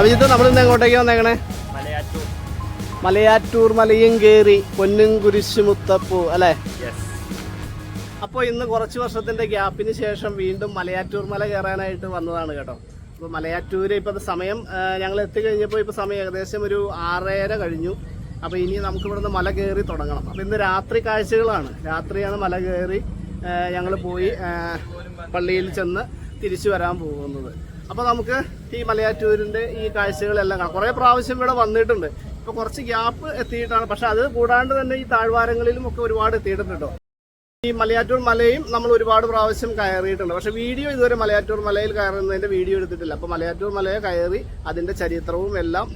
അഭിജിത്ത് നമ്മളിന്ന് എങ്ങോട്ടേക്ക് വന്നേക്കണേ? മലയാറ്റൂർ. മലയും കയറി പൊന്നും കുരിശു മുത്തപ്പൂ അല്ലേ? അപ്പൊ അപ്പോൾ ഇന്ന് കുറച്ച് വർഷത്തിന്റെ ഗ്യാപ്പിന് ശേഷം വീണ്ടും മലയാറ്റൂർ മല കയറാനായിട്ട് വന്നതാണ് കേട്ടോ. അപ്പോൾ മലയാറ്റൂര് ഇപ്പോൾ സമയം ഞങ്ങൾ എത്തിക്കഴിഞ്ഞപ്പോൾ ഇപ്പോൾ സമയം ഏകദേശം ഒരു ആറര കഴിഞ്ഞു. അപ്പോൾ ഇനി നമുക്ക് ഇവിടുന്ന് മല കയറി തുടങ്ങണം. അപ്പോൾ ഇന്ന് രാത്രി കാഴ്ചകളാണ്. രാത്രിയാണ് മല കയറി ഞങ്ങൾ പോയി പള്ളിയിൽ ചെന്ന് തിരിച്ചു വരാൻ പോകുന്നത്. അപ്പോൾ നമുക്ക് ഈ മലയാറ്റൂരിന്റെ ഈ കാഴ്ചകളെല്ലാം കാണാം. കുറേ പ്രാവശ്യം ഇവിടെ വന്നിട്ടുണ്ട്. ഇപ്പോൾ കുറച്ച് ഗ്യാപ്പ് എത്തിയിട്ടാണ്. പക്ഷെ അത് കൂടാണ്ട് തന്നെ ഈ താഴ്വാരങ്ങളിലും ഒക്കെ ഒരുപാട് എത്തിയിട്ടുണ്ട് ഈ മലയാറ്റൂർ മലയും നമ്മൾ ഒരുപാട് പ്രാവശ്യം കയറിയിട്ടുണ്ട്. പക്ഷെ വീഡിയോ ഇതുവരെ മലയാറ്റൂർ മലയിൽ കയറുന്നതിന്റെ വീഡിയോ എടുത്തിട്ടില്ല. അപ്പോൾ മലയാറ്റൂർ മലയെ കയറി അതിന്റെ ചരിത്രവും എല്ലാം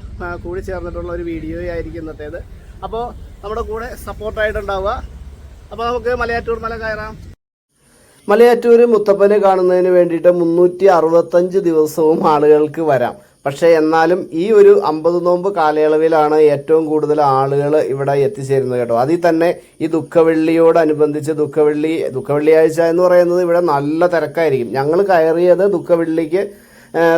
കൂടി ചേർന്നിട്ടുള്ള ഒരു വീഡിയോ ആയിരിക്കും ഇന്നത്തേത്. അപ്പോൾ നമ്മുടെ കൂടെ സപ്പോർട്ടായിട്ടുണ്ടാവുക അപ്പോൾ നമുക്ക് മലയാറ്റൂർ മല കയറാം. മലയാറ്റൂര് മുത്തപ്പനെ കാണുന്നതിന് വേണ്ടിയിട്ട് മുന്നൂറ്റി അറുപത്തഞ്ച് ദിവസവും ആളുകൾക്ക് വരാം. പക്ഷേ എന്നാലും ഈ ഒരു അമ്പത് നോമ്പ് കാലയളവിലാണ് ഏറ്റവും കൂടുതൽ ആളുകൾ ഇവിടെ എത്തിച്ചേരുന്നത് കേട്ടോ. അതിൽ തന്നെ ഈ ദുഃഖവെള്ളിയോടനുബന്ധിച്ച് ദുഃഖവെള്ളി ദുഃഖവെള്ളിയാഴ്ച എന്ന് പറയുന്നത് ഇവിടെ നല്ല തിരക്കായിരിക്കും. ഞങ്ങൾ കയറിയത് ദുഃഖവെള്ളിക്ക്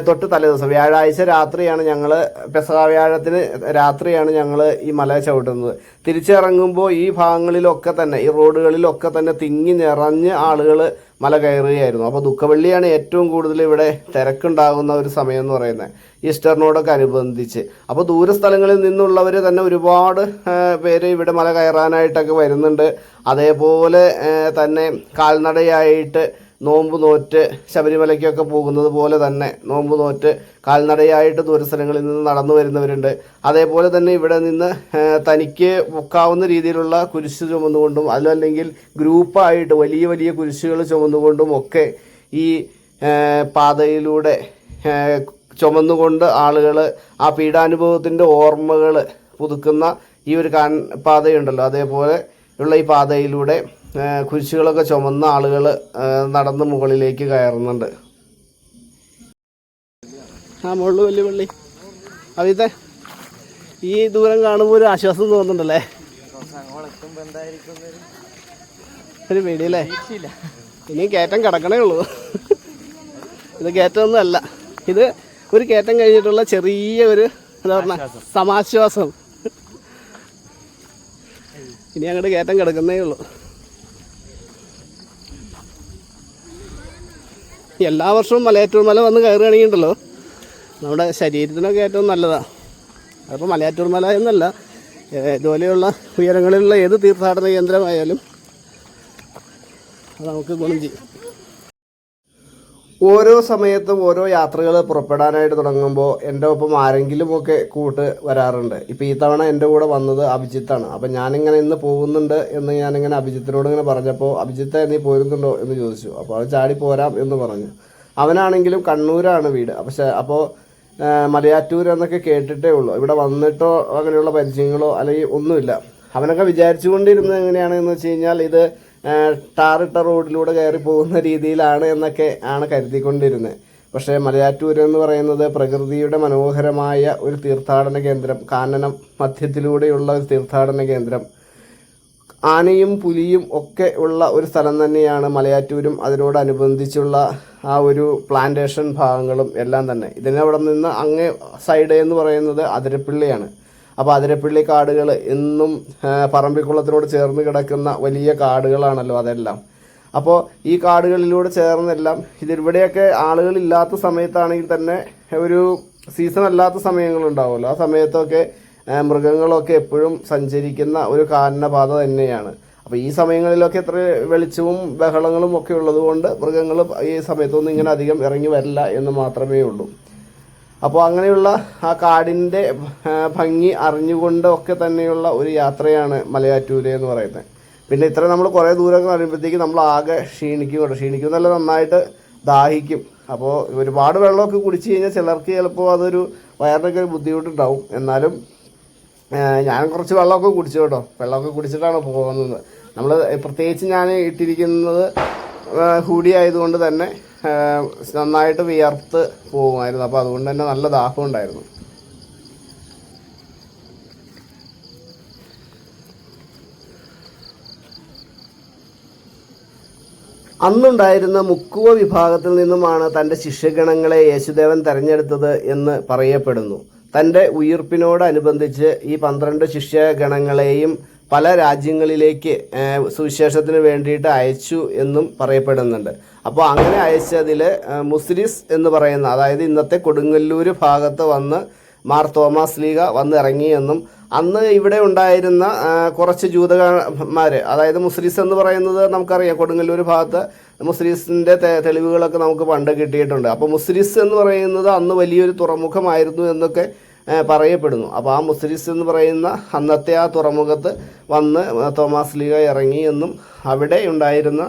തൊട്ട് തലേദിവസം വ്യാഴാഴ്ച രാത്രിയാണ് ഞങ്ങൾ പെസഹ വ്യാഴത്തിന് രാത്രിയാണ് ഞങ്ങൾ ഈ മല ചവിട്ടുന്നത്. തിരിച്ചിറങ്ങുമ്പോൾ ഈ ഭാഗങ്ങളിലൊക്കെ തന്നെ ഈ റോഡുകളിലൊക്കെ തന്നെ തിങ്ങി നിറഞ്ഞ് ആളുകൾ മല കയറുകയായിരുന്നു. അപ്പോൾ ദുഃഖവെള്ളിയാണ് ഏറ്റവും കൂടുതൽ ഇവിടെ തിരക്കുണ്ടാകുന്ന ഒരു സമയം എന്ന് പറയുന്നത് ഈസ്റ്ററിനോടൊക്കെ അനുബന്ധിച്ച്. അപ്പോൾ ദൂരസ്ഥലങ്ങളിൽ നിന്നുള്ളവർ തന്നെ ഒരുപാട് പേര് ഇവിടെ മല കയറാനായിട്ടൊക്കെ വരുന്നുണ്ട്. അതേപോലെ തന്നെ കാൽനടയായിട്ട് നോമ്പ് നോറ്റ് ശബരിമലയ്ക്കൊക്കെ പോകുന്നത് പോലെ തന്നെ നോമ്പ് നോറ്റ് കാൽനടയായിട്ട് ദൂരസ്ഥലങ്ങളിൽ നിന്ന് നടന്നു വരുന്നവരുണ്ട്. അതേപോലെ തന്നെ ഇവിടെ നിന്ന് തനിക്ക് പൊക്കാവുന്ന രീതിയിലുള്ള കുരിശ് ചുമന്നുകൊണ്ടും അതല്ലെങ്കിൽ ഗ്രൂപ്പായിട്ട് വലിയ വലിയ കുരിശുകൾ ചുമന്നുകൊണ്ടും ഒക്കെ ഈ പാതയിലൂടെ ചുമന്നുകൊണ്ട് ആളുകൾ ആ പീഡാനുഭവത്തിന്റെ ഓർമ്മകൾ പുതുക്കുന്ന ഈ ഒരു കാൻ പാതയുണ്ടല്ലോ. അതേപോലെ ഉള്ള ഈ പാതയിലൂടെ കുരിശുകളൊക്കെ ചുമന്ന ആളുകൾ നടന്ന് മുകളിലേക്ക് കയറുന്നുണ്ട്. ആ മുകളിൽ വലിയ പള്ളി. അവിത്തെ ഈ ദൂരം കാണുമ്പോൾ ഒരു ആശ്വാസം തോന്നുന്നുണ്ടല്ലേ? ഒരു പേടിയല്ലേ? ഇനി കയറ്റം കിടക്കണേ ഉള്ളൂ. ഇത് കയറ്റമൊന്നും അല്ല ഇത് ഒരു കയറ്റം കഴിഞ്ഞിട്ടുള്ള ചെറിയ ഒരു എന്താ പറഞ്ഞ സമാശ്വാസം. ഇനി അങ്ങോട്ട് കയറ്റം കിടക്കുന്നേ ഉള്ളൂ. എല്ലാ വർഷവും മലയാറ്റൂർ മല വന്ന് കയറുകയാണെങ്കിൽ ഉണ്ടല്ലോ നമ്മുടെ ശരീരത്തിനൊക്കെ ഏറ്റവും നല്ലതാണ് അതിപ്പോൾ മലയാറ്റൂർ മല എന്നല്ല ഇതുപോലെയുള്ള ഉയരങ്ങളിലുള്ള ഏത് തീർത്ഥാടന കേന്ദ്രമായാലും അത് നമുക്ക് ഗുണം ചെയ്യും. ഓരോ സമയത്തും ഓരോ യാത്രകൾ പുറപ്പെടാനായിട്ട് തുടങ്ങുമ്പോൾ എന്റെ ഒപ്പം ആരെങ്കിലുമൊക്കെ കൂട്ട് വരാറുണ്ട്. ഇപ്പോൾ ഈ തവണ എന്റെ കൂടെ വന്നത് അഭിജിത്താണ്. അപ്പം ഞാനിങ്ങനെ ഇന്ന് പോകുന്നുണ്ട് എന്ന് ഞാനിങ്ങനെ അഭിജിത്തിനോട് ഇങ്ങനെ പറഞ്ഞപ്പോൾ അഭിജിത്തെ നീ പോരുന്നുണ്ടോ? എന്ന് ചോദിച്ചു. അപ്പോൾ അവൻ ചാടി പോരാം എന്ന് പറഞ്ഞു. അവനാണെങ്കിലും കണ്ണൂരാണ് വീട്. പക്ഷേ അപ്പോൾ മലയാറ്റൂർ എന്നൊക്കെ കേട്ടിട്ടേ ഉള്ളൂ. ഇവിടെ വന്നിട്ടോ അങ്ങനെയുള്ള പരിചയങ്ങളോ അല്ലെങ്കിൽ ഒന്നുമില്ല. അവനൊക്കെ വിചാരിച്ചുകൊണ്ടിരുന്നത് എങ്ങനെയാണെന്ന് വെച്ച് കഴിഞ്ഞാൽ ഇത് ടാറിട്ട റോഡിലൂടെ കയറി പോകുന്ന രീതിയിലാണ് എന്നൊക്കെ ആണ് കരുതിക്കൊണ്ടിരുന്നത്. പക്ഷേ മലയാറ്റൂർ എന്ന് പറയുന്നത് പ്രകൃതിയുടെ മനോഹരമായ ഒരു തീർത്ഥാടന കേന്ദ്രം കാനനം മധ്യത്തിലൂടെയുള്ള ഒരു തീർത്ഥാടന കേന്ദ്രം. ആനയും പുലിയും ഒക്കെ ഉള്ള ഒരു സ്ഥലം തന്നെയാണ് മലയാറ്റൂരും അതിനോടനുബന്ധിച്ചുള്ള ആ ഒരു പ്ലാന്റേഷൻ ഭാഗങ്ങളും എല്ലാം തന്നെ. ഇതിനവിടെ നിന്ന് അങ്ങേ സൈഡ് എന്ന് പറയുന്നത് അതിരപ്പിള്ളിയാണ്. അപ്പോൾ അതിരപ്പിള്ളി കാടുകൾ എന്നും പറമ്പിക്കുളത്തിനോട് ചേർന്ന് കിടക്കുന്ന വലിയ കാടുകളാണല്ലോ അതെല്ലാം. അപ്പോൾ ഈ കാടുകളിലൂടെ ചേർന്നെല്ലാം ഇതിവിടെയൊക്കെ ആളുകളില്ലാത്ത സമയത്താണെങ്കിൽ തന്നെ ഒരു സീസൺ അല്ലാത്ത സമയങ്ങളുണ്ടാവുമല്ലോ. ആ സമയത്തൊക്കെ മൃഗങ്ങളൊക്കെ എപ്പോഴും സഞ്ചരിക്കുന്ന ഒരു കാനനപാത തന്നെയാണ്. അപ്പോൾ ഈ സമയങ്ങളിലൊക്കെ എത്ര വെളിച്ചവും ബഹളങ്ങളും ഒക്കെ ഉള്ളതുകൊണ്ട് മൃഗങ്ങൾ ഈ സമയത്തൊന്നും ഇങ്ങനെ അധികം ഇറങ്ങി വരില്ല എന്ന് മാത്രമേ ഉള്ളൂ. അപ്പോൾ അങ്ങനെയുള്ള ആ കാടിന്റെ ഭംഗി അറിഞ്ഞുകൊണ്ടൊക്കെ തന്നെയുള്ള ഒരു യാത്രയാണ് മലയാറ്റൂര് എന്ന് പറയുന്നത്. പിന്നെ ഇത്ര നമ്മൾ കുറേ ദൂരം കഴിയുമ്പോഴത്തേക്ക് നമ്മൾ ആകെ ക്ഷീണിക്കും കേട്ടോ. ക്ഷീണിക്കും എന്നല്ല നന്നായിട്ട് ദാഹിക്കും. അപ്പോൾ ഒരുപാട് വെള്ളമൊക്കെ കുടിച്ചു കഴിഞ്ഞാൽ ചിലർക്ക് ചിലപ്പോൾ അതൊരു വയറിനൊക്കെ ഒരു ബുദ്ധിമുട്ടുണ്ടാവും. എന്നാലും ഞാൻ കുറച്ച് വെള്ളമൊക്കെ കുടിച്ചു കേട്ടോ. വെള്ളമൊക്കെ കുടിച്ചിട്ടാണ് പോകുന്നത്. നമ്മൾ പ്രത്യേകിച്ച് ഞാൻ ഇട്ടിരിക്കുന്നത് ഹൂഡി ആയതുകൊണ്ട് തന്നെ നന്നായിട്ട് വിയർത്ത് പോകുമായിരുന്നു. അപ്പോൾ അതുകൊണ്ട് തന്നെ നല്ല ദാഹം ഉണ്ടായിരുന്നു. അന്നുണ്ടായിരുന്ന മുക്കുവ വിഭാഗത്തിൽ നിന്നുമാണ് തന്റെ ശിഷ്യഗണങ്ങളെ യേശുദേവൻ തെരഞ്ഞെടുത്തത് എന്ന് പറയപ്പെടുന്നു. തന്റെ ഉയർപ്പിനോടനുബന്ധിച്ച് ഈ പന്ത്രണ്ട് ശിഷ്യഗണങ്ങളെയും പല രാജ്യങ്ങളിലേക്ക് സുവിശേഷത്തിന് വേണ്ടിയിട്ട് അയച്ചു എന്നും പറയപ്പെടുന്നുണ്ട്. അപ്പോൾ അങ്ങനെ അയച്ചതിൽ മുസ്ലിസ് എന്ന് പറയുന്ന അതായത് ഇന്നത്തെ കൊടുങ്ങല്ലൂർ ഭാഗത്ത് വന്ന് മാർ തോമസ് ലീഗ വന്നിറങ്ങിയെന്നും അന്ന് ഇവിടെ ഉണ്ടായിരുന്ന കുറച്ച് ജൂതകന്മാർ അതായത് മുസ്ലിസ് എന്ന് പറയുന്നത് നമുക്കറിയാം കൊടുങ്ങല്ലൂർ ഭാഗത്ത് മുസ്ലിസിന്റെ തെളിവുകളൊക്കെ നമുക്ക് പണ്ട് കിട്ടിയിട്ടുണ്ട്. അപ്പോൾ മുസ്ലിസ് എന്ന് പറയുന്നത് അന്ന് വലിയൊരു തുറമുഖമായിരുന്നു എന്നൊക്കെ പറയപ്പെടുന്നു. അപ്പോൾ ആ മുസ്ലിസ് എന്ന് പറയുന്ന അന്നത്തെ ആ തുറമുഖത്ത് വന്ന് തോമസ് ലീഗ ഇറങ്ങി എന്നും അവിടെ ഉണ്ടായിരുന്ന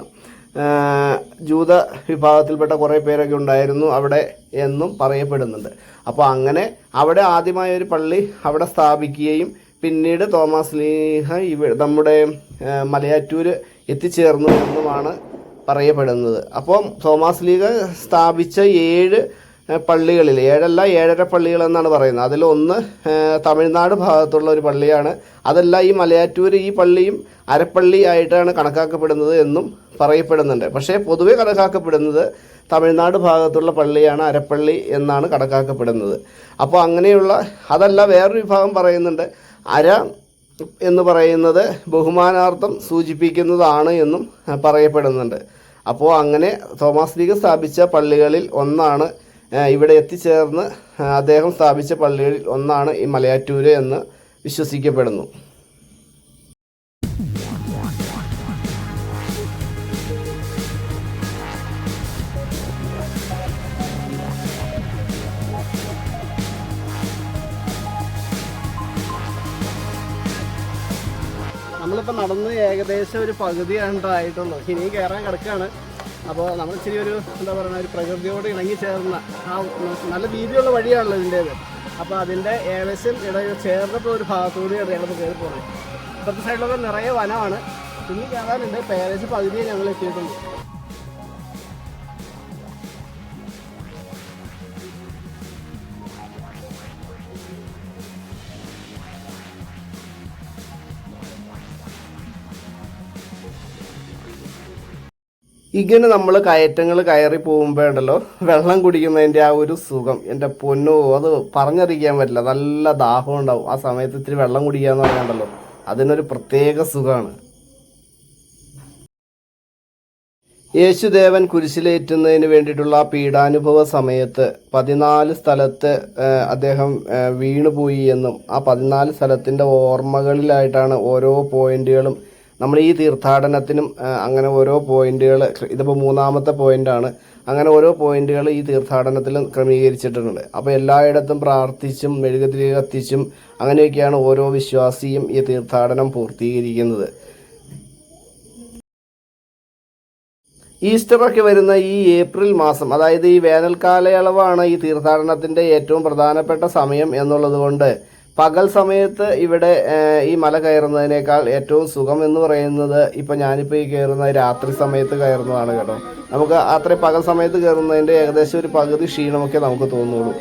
ജൂത വിഭാഗത്തിൽപ്പെട്ട കുറേ പേരൊക്കെ ഉണ്ടായിരുന്നു അവിടെ എന്നും പറയപ്പെടുന്നുണ്ട്. അപ്പോൾ അങ്ങനെ അവിടെ ആദ്യമായ ഒരു പള്ളി അവിടെ സ്ഥാപിക്കുകയും പിന്നീട് തോമസ് ലീഹ ഇവ നമ്മുടെ മലയാറ്റൂർ എത്തിച്ചേർന്നു എന്നുമാണ് പറയപ്പെടുന്നത്. അപ്പം തോമസ് ലീഗ സ്ഥാപിച്ച ഏഴ് പള്ളികളിൽ. ഏഴല്ല ഏഴര പള്ളികളെന്നാണ് പറയുന്നത്. അതിലൊന്ന് തമിഴ്നാട് ഭാഗത്തുള്ള ഒരു പള്ളിയാണ്. അതല്ല ഈ മലയാറ്റൂർ ഈ പള്ളിയും അരപ്പള്ളി ആയിട്ടാണ് കണക്കാക്കപ്പെടുന്നത് എന്നും പറയപ്പെടുന്നുണ്ട്. പക്ഷേ പൊതുവെ കണക്കാക്കപ്പെടുന്നത് തമിഴ്നാട് ഭാഗത്തുള്ള പള്ളിയാണ് അരപ്പള്ളി എന്നാണ് കണക്കാക്കപ്പെടുന്നത്. അപ്പോൾ അങ്ങനെയുള്ള അതല്ല വേറൊരു വിഭാഗം പറയുന്നുണ്ട്. അര എന്ന് പറയുന്നത് ബഹുമാനാർത്ഥം സൂചിപ്പിക്കുന്നതാണ് എന്നും പറയപ്പെടുന്നുണ്ട്. അപ്പോൾ അങ്ങനെ തോമാസ് ലീഗ് സ്ഥാപിച്ച പള്ളികളിൽ ഒന്നാണ് ഇവിടെ എത്തിച്ചേർന്ന് അദ്ദേഹം സ്ഥാപിച്ച പള്ളികളിൽ ഒന്നാണ് ഈ മലയാറ്റൂര് എന്ന് വിശ്വസിക്കപ്പെടുന്നു. നമ്മളിപ്പോൾ നടന്ന് ഏകദേശം ഒരു പകുതിയാണ് ഇനി കയറാൻ കിടക്കുകയാണ് അപ്പോൾ നമ്മൾ ഇച്ചിരി ഒരു എന്താ പറയുക ഒരു പ്രകൃതിയോട് ഇണങ്ങി ചേർന്ന ആ നല്ല വീതിയുള്ള വഴിയാണല്ലോ ഇതിന്റേത്. അപ്പോൾ അതിന്റെ ഏകദേശം ഇടയിൽ ചേർന്നപ്പോൾ ഒരു ഭാഗത്തുകൂടിയാണ് ഞങ്ങൾ കയറി പോകുന്നത് ഇപ്പോഴത്തെ സൈഡിലൊക്കെ നിറയെ വനമാണ്. ഇനി കയറാനുണ്ട് ഏകദേശം പകുതിയെ ഞങ്ങൾ എത്തിയിട്ടുണ്ട്. ഇങ്ങനെ നമ്മൾ കയറ്റങ്ങൾ കയറി പോകുമ്പോഴുണ്ടല്ലോ വെള്ളം കുടിക്കുന്നതിന്റെ ആ ഒരു സുഖം. എന്റെ പൊന്നോ അത് പറഞ്ഞറിയിക്കാൻ പറ്റില്ല. നല്ല ദാഹം ഉണ്ടാവും. ആ സമയത്ത് ഇത്തിരി വെള്ളം കുടിക്കുക എന്ന് പറഞ്ഞാണ്ടല്ലോ. അതിനൊരു പ്രത്യേക സുഖമാണ് യേശുദേവൻ കുരിശിലേറ്റുന്നതിന് വേണ്ടിയിട്ടുള്ള ആ പീഡാനുഭവ സമയത്ത് പതിനാല് സ്ഥലത്ത് അദ്ദേഹം വീണുപോയി എന്നും ആ പതിനാല് സ്ഥലത്തിന്റെ ഓർമ്മകളിലായിട്ടാണ് ഓരോ പോയിന്റുകളും നമ്മൾ ഈ തീർത്ഥാടനത്തിനും അങ്ങനെ ഓരോ പോയിന്റുകൾ ഇതിപ്പോൾ മൂന്നാമത്തെ പോയിന്റാണ്. അങ്ങനെ ഓരോ പോയിന്റുകൾ ഈ തീർത്ഥാടനത്തിലും ക്രമീകരിച്ചിട്ടുണ്ട്. അപ്പോൾ എല്ലായിടത്തും പ്രാർത്ഥിച്ചും മെഴുകുതിരി കത്തിച്ചും അങ്ങനെയൊക്കെയാണ് ഓരോ വിശ്വാസിയും ഈ തീർത്ഥാടനം പൂർത്തീകരിക്കുന്നത്. ഈസ്റ്ററൊക്കെ വരുന്ന ഈ ഏപ്രിൽ മാസം അതായത് ഈ വേനൽക്കാലയളവാണ് ഈ തീർത്ഥാടനത്തിന്റെ ഏറ്റവും പ്രധാനപ്പെട്ട സമയം എന്നുള്ളത് കൊണ്ട് പകൽ സമയത്ത് ഇവിടെ ഈ മല കയറുന്നതിനേക്കാൾ ഏറ്റവും സുഖം എന്ന് പറയുന്നത് ഇപ്പം ഞാനിപ്പോൾ ഈ കയറുന്ന രാത്രി സമയത്ത് കയറുന്നതാണ് കേട്ടോ. നമുക്ക് അത്രയും പകൽ സമയത്ത് കയറുന്നതിന്റെ ഏകദേശം ഒരു പകുതി ക്ഷീണമൊക്കെ നമുക്ക് തോന്നുള്ളൂ.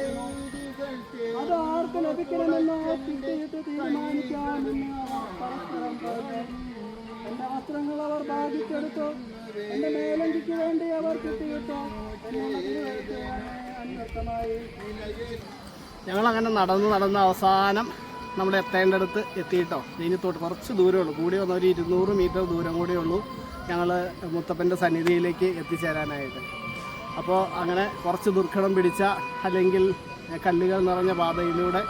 അങ്ങനെ നടന്ന് നടന്ന് അവസാനം നമ്മൾ എത്തേണ്ടടുത്ത് എത്തിയിട്ടോ. ഇനി തൊട്ട് കുറച്ച് ദൂരമേ ഉള്ളൂ. കൂടി വന്ന ഒരു ഇരുന്നൂറ് മീറ്റർ ദൂരം കൂടിയേ ഉള്ളൂ ഞങ്ങൾ മുത്തപ്പന്റെ സന്നിധിയിലേക്ക് എത്തിച്ചേരാനായിട്ട്. അപ്പോൾ അങ്ങനെ കുറച്ച് ദുർഘടം പിടിച്ച അല്ലെങ്കിൽ കല്ലുകൾ നിറഞ്ഞ പാതയിലൂടെ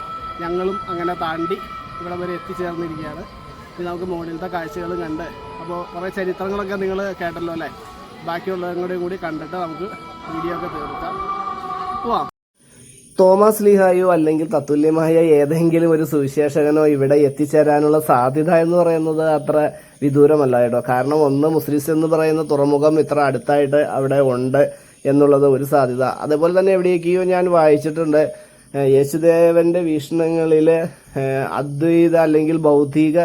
ഞങ്ങളും അങ്ങനെ താണ്ടി ഇവിടെ വരെ എത്തിച്ചേർന്നിരിക്കുകയാണ്. ഇനി നമുക്ക് മുകളിലത്തെ കാഴ്ചകളും കണ്ട്. അപ്പോൾ കുറേ ചരിത്രങ്ങളൊക്കെ നിങ്ങൾ കേട്ടല്ലോ അല്ലേ? ബാക്കിയുള്ളതും കൂടെയും കൂടി കണ്ടിട്ട് നമുക്ക് വീഡിയോ ഒക്കെ തീർക്കാം. പോവാം. തോമസ് ലീഹായോ അല്ലെങ്കിൽ തത്തുല്യമായ ഏതെങ്കിലും ഒരു സുവിശേഷകനോ ഇവിടെ എത്തിച്ചേരാനുള്ള സാധ്യത എന്ന് പറയുന്നത് അത്ര വിദൂരമല്ല കേട്ടോ. കാരണം ഒന്ന് മുസ്ലിസ് എന്ന് പറയുന്ന തുറമുഖം ഇത്ര അടുത്തായിട്ട് അവിടെ ഉണ്ട് എന്നുള്ളത് ഒരു സാധ്യത. അതേപോലെ തന്നെ എവിടെയൊക്കെയോ ഞാൻ വായിച്ചിട്ടുണ്ട് യേശുദേവന്റെ വീക്ഷണങ്ങളിൽ അദ്വൈത അല്ലെങ്കിൽ ബൗദ്ധിക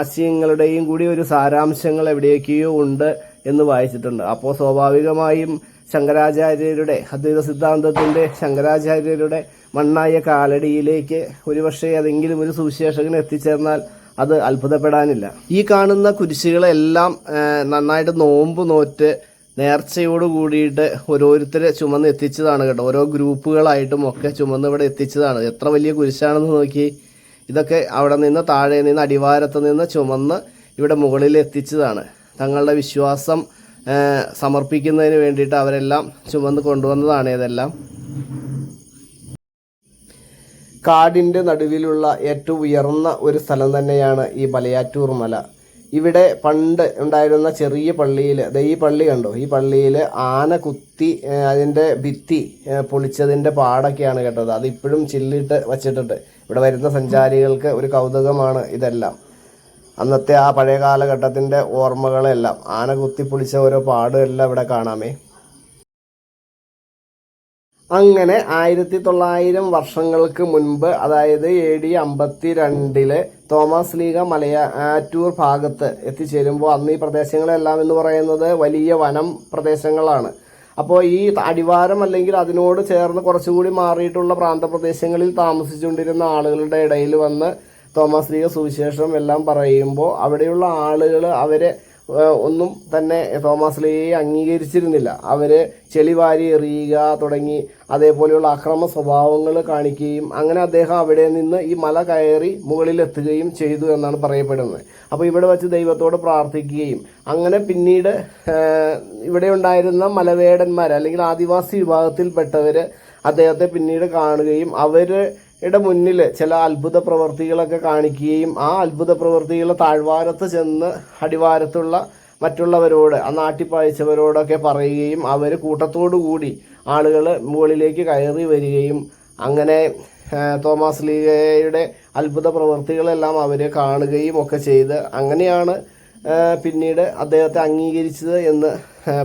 ആശയങ്ങളുടെയും കൂടി ഒരു സാരാംശങ്ങൾ എവിടെയൊക്കെയോ ഉണ്ട് എന്ന് വായിച്ചിട്ടുണ്ട്. അപ്പോൾ സ്വാഭാവികമായും ശങ്കരാചാര്യരുടെ അദ്വൈത സിദ്ധാന്തത്തിന്റെ ശങ്കരാചാര്യരുടെ മണ്ണായ കാലടിയിലേക്ക് ഒരുപക്ഷെ അതെങ്കിലും ഒരു സുവിശേഷകൻ എത്തിച്ചേർന്നാൽ അത് അത്ഭുതപ്പെടാനില്ല. ഈ കാണുന്ന കുരിശുകളെല്ലാം നന്നായിട്ട് നോമ്പ് നോറ്റ് നേർച്ചയോട് കൂടിയിട്ട് ഓരോരുത്തരെ ചുമന്ന് എത്തിച്ചതാണ് കേട്ടോ. ഓരോ ഗ്രൂപ്പുകളായിട്ടും ഒക്കെ ചുമന്ന് ഇവിടെ എത്തിച്ചതാണ്. എത്ര വലിയ കുരിശാണെന്ന് നോക്കി. ഇതൊക്കെ അവിടെ നിന്ന് താഴെ നിന്ന് അടിവാരത്ത് നിന്ന് ചുമന്ന് ഇവിടെ മുകളിൽ എത്തിച്ചതാണ്. തങ്ങളുടെ വിശ്വാസം സമർപ്പിക്കുന്നതിന് വേണ്ടിയിട്ട് അവരെല്ലാം ചുമന്ന് കൊണ്ടുവന്നതാണ് ഇതെല്ലാം. കാടിന്റെ നടുവിലുള്ള ഏറ്റവും ഉയർന്ന ഒരു സ്ഥലം തന്നെയാണ് ഈ മലയാറ്റൂർ മല. ഇവിടെ പണ്ട് ഉണ്ടായിരുന്ന ചെറിയ പള്ളിയിൽ ഈ പള്ളി കണ്ടോ? ഈ പള്ളിയിൽ ആന കുത്തി അതിന്റെ ഭിത്തി പൊളിച്ചതിന്റെ പാടൊക്കെയാണ് കേട്ടത്. അതിപ്പോഴും ചില്ലിട്ട് വച്ചിട്ടുണ്ട്. ഇവിടെ വരുന്ന സഞ്ചാരികൾക്ക് ഒരു കൗതുകമാണ് ഇതെല്ലാം. അന്നത്തെ ആ പഴയ കാലഘട്ടത്തിന്റെ ഓർമ്മകളെല്ലാം ആന കുത്തിപ്പൊളിച്ച ഓരോ പാടുമെല്ലാം ഇവിടെ കാണാമേ. അങ്ങനെ ആയിരത്തി തൊള്ളായിരം വർഷങ്ങൾക്ക് മുൻപ് അതായത് എ ഡി അമ്പത്തി രണ്ടിൽ തോമസ് ലീഗ മലയാറ്റൂർ ഭാഗത്ത് എത്തിച്ചേരുമ്പോൾ അന്ന് ഈ പ്രദേശങ്ങളെല്ലാം എന്ന് പറയുന്നത് വലിയ വനം പ്രദേശങ്ങളാണ്. അപ്പോൾ ഈ അടിവാരം അല്ലെങ്കിൽ അതിനോട് ചേർന്ന് കുറച്ചുകൂടി മാറിയിട്ടുള്ള പ്രാന്തപ്രദേശങ്ങളിൽ താമസിച്ചുകൊണ്ടിരുന്ന ആളുകളുടെ ഇടയിൽ വന്ന് തോമസ് സുവിശേഷം എല്ലാം പറയുമ്പോൾ അവിടെയുള്ള ആളുകൾ അവരെ ഒന്നും തന്നെ തോമസ് അംഗീകരിച്ചിരുന്നില്ല. അവർ ചെളിവാരി എറിയുക തുടങ്ങി അതേപോലെയുള്ള അക്രമ സ്വഭാവങ്ങൾ കാണിക്കുകയും അങ്ങനെ അദ്ദേഹം അവിടെ നിന്ന് ഈ മല കയറി മുകളിലെത്തുകയും ചെയ്തു എന്നാണ് പറയപ്പെടുന്നത്. അപ്പോൾ ഇവിടെ വച്ച് ദൈവത്തോട് പ്രാർത്ഥിക്കുകയും അങ്ങനെ പിന്നീട് ഇവിടെ ഉണ്ടായിരുന്ന മലവേടന്മാർ അല്ലെങ്കിൽ ആദിവാസി വിഭാഗത്തിൽപ്പെട്ടവർ അദ്ദേഹത്തെ പിന്നീട് കാണുകയും അവർ യുടെ മുന്നിൽ ചില അത്ഭുത പ്രവൃത്തികളൊക്കെ കാണിക്കുകയും ആ അത്ഭുത പ്രവൃത്തികളെ താഴ്വാരത്ത് ചെന്ന് അടിവാരത്തുള്ള മറ്റുള്ളവരോട് ആ നാട്ടിപ്പായച്ചവരോടൊക്കെ പറയുകയും അവർ കൂട്ടത്തോടു കൂടി ആളുകൾ മുകളിലേക്ക് കയറി വരികയും അങ്ങനെ തോമസ് ലീഗയുടെ അത്ഭുത പ്രവൃത്തികളെല്ലാം അവർ കാണുകയും ഒക്കെ ചെയ്ത് അങ്ങനെയാണ് പിന്നീട് അദ്ദേഹത്തെ അംഗീകരിച്ചത് എന്ന്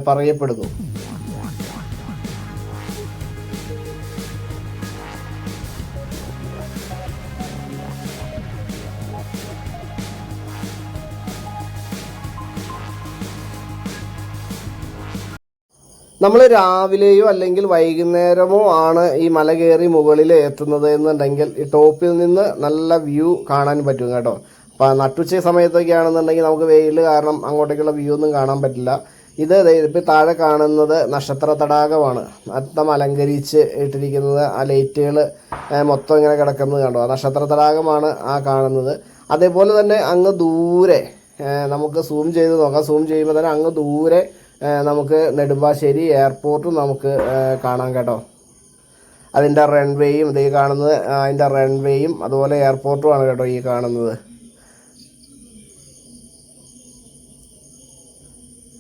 പറയപ്പെടുന്നു. നമ്മൾ രാവിലെയോ അല്ലെങ്കിൽ വൈകുന്നേരമോ ആണ് ഈ മല കയറി മുകളിൽ എത്തുന്നത് എന്നുണ്ടെങ്കിൽ ഈ ടോപ്പിൽ നിന്ന് നല്ല വ്യൂ കാണാൻ പറ്റും കേട്ടോ. അപ്പം നട്ടുച്ച സമയത്തൊക്കെ ആണെന്നുണ്ടെങ്കിൽ നമുക്ക് വെയിൽ കാരണം അങ്ങോട്ടേക്കുള്ള വ്യൂ ഒന്നും കാണാൻ പറ്റില്ല. ഇത് ഇപ്പോൾ ഇപ്പം താഴെ കാണുന്നത് നക്ഷത്ര തടാകമാണ്. മൊത്തം അലങ്കരിച്ച് ഇട്ടിരിക്കുന്നത് ആ ലൈറ്റുകൾ മൊത്തം ഇങ്ങനെ കിടക്കുന്നത് കണ്ടോ? ആ നക്ഷത്ര തടാകമാണ് ആ കാണുന്നത്. അതേപോലെ തന്നെ അങ്ങ് ദൂരെ നമുക്ക് സൂം ചെയ്ത് നോക്കാം. സൂം ചെയ്യുമ്പോൾ തന്നെ അങ്ങ് ദൂരെ നമുക്ക് നെടുമ്പാശ്ശേരി എയർപോർട്ട് നമുക്ക് കാണാം കേട്ടോ. അതിന്റെ റൺവേയും ഇത് കാണുന്നത് അതിന്റെ റൺവേയും അതുപോലെ എയർപോർട്ടുമാണ് കേട്ടോ ഈ കാണുന്നത്.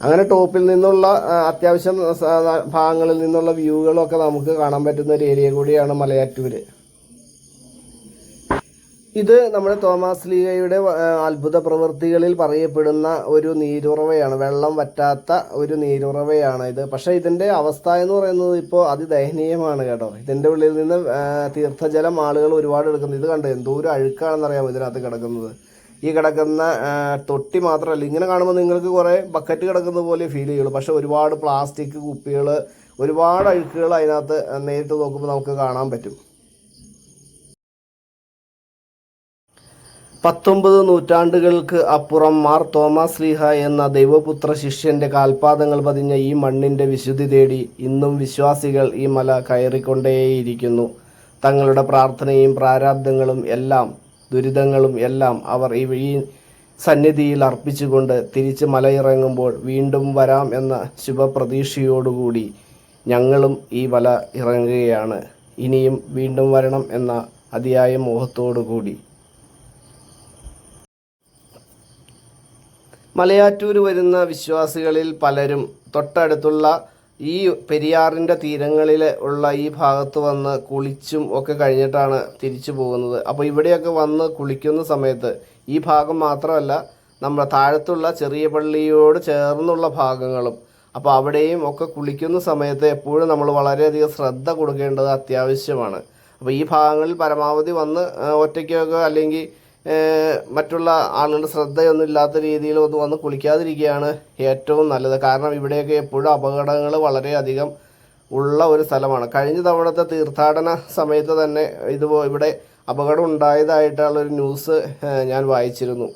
അങ്ങനെ ടോപ്പിൽ നിന്നുള്ള അത്യാവശ്യം ഭാഗങ്ങളിൽ നിന്നുള്ള വ്യൂകളൊക്കെ നമുക്ക് കാണാൻ പറ്റുന്ന ഒരു ഏരിയ കൂടിയാണ് മലയാറ്റൂര്. ഇത് നമ്മുടെ തോമസ് ലീഗയുടെ അത്ഭുത പ്രവൃത്തികളിൽ പറയപ്പെടുന്ന ഒരു നീരുറവയാണ്. വെള്ളം വറ്റാത്ത ഒരു നീരുറവയാണ് ഇത്. പക്ഷേ ഇതിന്റെ അവസ്ഥ എന്ന് പറയുന്നത് ഇപ്പോൾ അതിദയനീയമാണ് കേട്ടോ. ഇതിന്റെ ഉള്ളിൽ നിന്ന് തീർത്ഥജലം ആളുകൾ ഒരുപാട് എടുക്കുന്നത്. ഇത് കണ്ട്? എന്തോരം അഴുക്കാണെന്നറിയാമോ ഇതിനകത്ത് കിടക്കുന്നത്? ഈ കിടക്കുന്ന തൊട്ടി മാത്രമല്ല ഇങ്ങനെ കാണുമ്പോൾ നിങ്ങൾക്ക് കുറേ ബക്കറ്റ് കിടക്കുന്ന പോലെ ഫീൽ ചെയ്യുള്ളൂ. പക്ഷെ ഒരുപാട് പ്ലാസ്റ്റിക് കുപ്പികൾ ഒരുപാട് അഴുക്കുകൾ അതിനകത്ത് നേരിട്ട് നോക്കുമ്പോൾ നമുക്ക് കാണാൻ പറ്റും. പത്തൊമ്പത് നൂറ്റാണ്ടുകൾക്ക് അപ്പുറം മാർ തോമസ് ലീഹ എന്ന ദൈവപുത്ര ശിഷ്യന്റെ കാൽപാദങ്ങൾ പതിഞ്ഞ ഈ മണ്ണിന്റെ വിശുദ്ധി തേടി ഇന്നും വിശ്വാസികൾ ഈ മല കയറിക്കൊണ്ടേയിരിക്കുന്നു. തങ്ങളുടെ പ്രാർത്ഥനയും പ്രാരാബ്ദങ്ങളും എല്ലാം ദുരിതങ്ങളും എല്ലാം അവർ ഈ സന്നിധിയിൽ അർപ്പിച്ചുകൊണ്ട് തിരിച്ച് മലയിറങ്ങുമ്പോൾ വീണ്ടും വരാം എന്ന ശുഭപ്രതീക്ഷയോടുകൂടി ഞങ്ങളും ഈ മല ഇറങ്ങുകയാണ്. ഇനിയും വീണ്ടും വരണം എന്ന അതിയായ മോഹത്തോടു കൂടി മലയാറ്റൂർ വരുന്ന വിശ്വാസികളിൽ പലരും തൊട്ടടുത്തുള്ള ഈ പെരിയാറിന്റെ തീരങ്ങളിൽ ഉള്ള ഈ ഭാഗത്ത് വന്ന് കുളിച്ചും ഒക്കെ കഴിഞ്ഞിട്ടാണ് തിരിച്ചു പോകുന്നത്. അപ്പോൾ ഇവിടെയൊക്കെ വന്ന് കുളിക്കുന്ന സമയത്ത് ഈ ഭാഗം മാത്രമല്ല നമ്മുടെ താഴത്തുള്ള ചെറിയ പള്ളിയോട് ചേർന്നുള്ള ഭാഗങ്ങളും അപ്പോൾ അവിടെയും ഒക്കെ കുളിക്കുന്ന സമയത്ത് എപ്പോഴും നമ്മൾ വളരെയധികം ശ്രദ്ധ കൊടുക്കേണ്ടത് അത്യാവശ്യമാണ്. അപ്പോൾ ഈ ഭാഗങ്ങളിൽ പരമാവധി വന്ന് ഒറ്റയ്ക്കൊക്കെ അല്ലെങ്കിൽ മറ്റുള്ള ആളുകളുടെ ശ്രദ്ധയൊന്നും ഇല്ലാത്ത രീതിയിൽ ഒന്ന് വന്ന് കുളിക്കാതിരിക്കുകയാണ് ഏറ്റവും നല്ലത്. കാരണം ഇവിടെയൊക്കെ എപ്പോഴും അപകടങ്ങൾ വളരെയധികം ഉള്ള ഒരു സ്ഥലമാണ്. കഴിഞ്ഞ തവണത്തെ തീർത്ഥാടന സമയത്ത് തന്നെ ഇത് ഇവിടെ അപകടം ഉണ്ടായതായിട്ടുള്ളൊരു ന്യൂസ് ഞാൻ വായിച്ചിരുന്നു.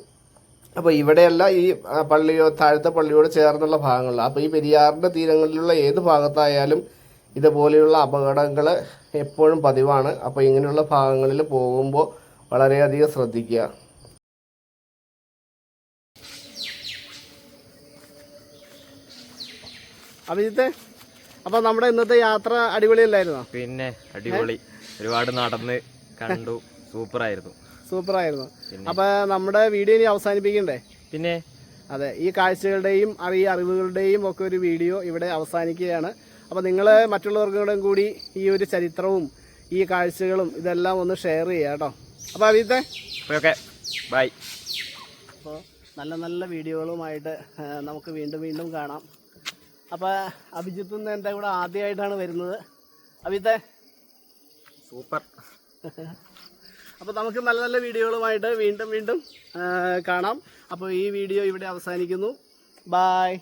അപ്പോൾ ഇവിടെയല്ല ഈ പള്ളിയോ താഴത്തെ പള്ളിയോട് ചേർന്നുള്ള ഭാഗങ്ങളിൽ. അപ്പോൾ ഈ പെരിയാറിന്റെ തീരങ്ങളിലുള്ള ഏത് ഭാഗത്തായാലും ഇതുപോലെയുള്ള അപകടങ്ങൾ എപ്പോഴും പതിവാണ്. അപ്പോൾ ഇങ്ങനെയുള്ള ഭാഗങ്ങളിൽ പോകുമ്പോൾ വളരെയധികം ശ്രദ്ധിക്കുക. അഭിജിത്തെ അപ്പൊ നമ്മുടെ ഇന്നത്തെ യാത്ര അടിപൊളിയല്ലായിരുന്നോ? പിന്നെ അടിപൊളി. ഒരുപാട് നടന്ന് കണ്ടു. സൂപ്പർ ആയിരുന്നു സൂപ്പർ ആയിരുന്നു അപ്പൊ നമ്മുടെ വീഡിയോ ഇനി അവസാനിപ്പിക്കണ്ടേ? പിന്നെ? അതെ ഈ കാഴ്ചകളുടെയും അറിയ അറിവുകളുടെയും ഒക്കെ ഒരു വീഡിയോ ഇവിടെ അവസാനിക്കുകയാണ്. അപ്പോൾ നിങ്ങൾ മറ്റുള്ളവർക്കും കൂടി ഈ ഒരു ചരിത്രവും ഈ കാഴ്ചകളും ഇതെല്ലാം ഒന്ന് ഷെയർ ചെയ്യുക കേട്ടോ. അപ്പോൾ അവിത്തെ ഓക്കെ. ബൈ. അപ്പോൾ നല്ല നല്ല വീഡിയോകളുമായിട്ട് നമുക്ക് വീണ്ടും വീണ്ടും കാണാം. അപ്പോൾ അഭിജിത്ത് എന്റെ എന്റെ കൂടെ ആദ്യമായിട്ടാണ് വരുന്നത്? അഭിത്തെ സൂപ്പർ. അപ്പോൾ നമുക്ക് നല്ല നല്ല വീഡിയോകളുമായിട്ട് വീണ്ടും വീണ്ടും കാണാം. അപ്പോൾ ഈ വീഡിയോ ഇവിടെ അവസാനിക്കുന്നു. ബായ്